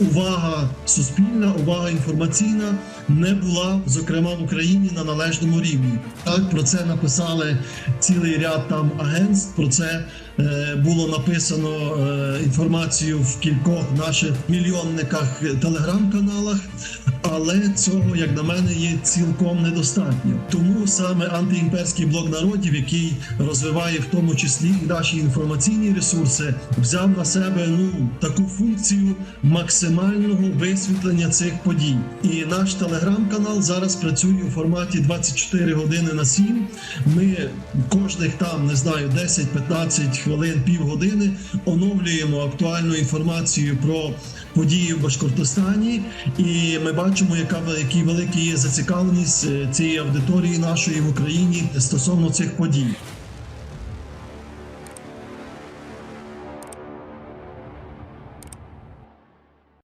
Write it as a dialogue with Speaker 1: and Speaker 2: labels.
Speaker 1: увага суспільна, увага інформаційна не була, зокрема в Україні, на належному рівні. Так про це написали цілий ряд там агентств. Про це е, було написано е, інформацію в кількох наших мільйонниках телеграм-каналах. Але цього, як на мене, є цілком недостатньо. Тому саме антиімперський блок народів, який розвиває в тому числі і наші інформаційні ресурси, взяв на себе ну таку функцію максимального висвітлення цих подій. І наш телеграм-канал зараз працює у форматі 24 години на 7. Ми кожних там не знаю 10-15 хвилин, півгодини оновлюємо актуальну інформацію про події в Башкортостані, і ми бачимо, яка який великий є зацікавленість е, цієї аудиторії нашої в Україні стосовно цих подій.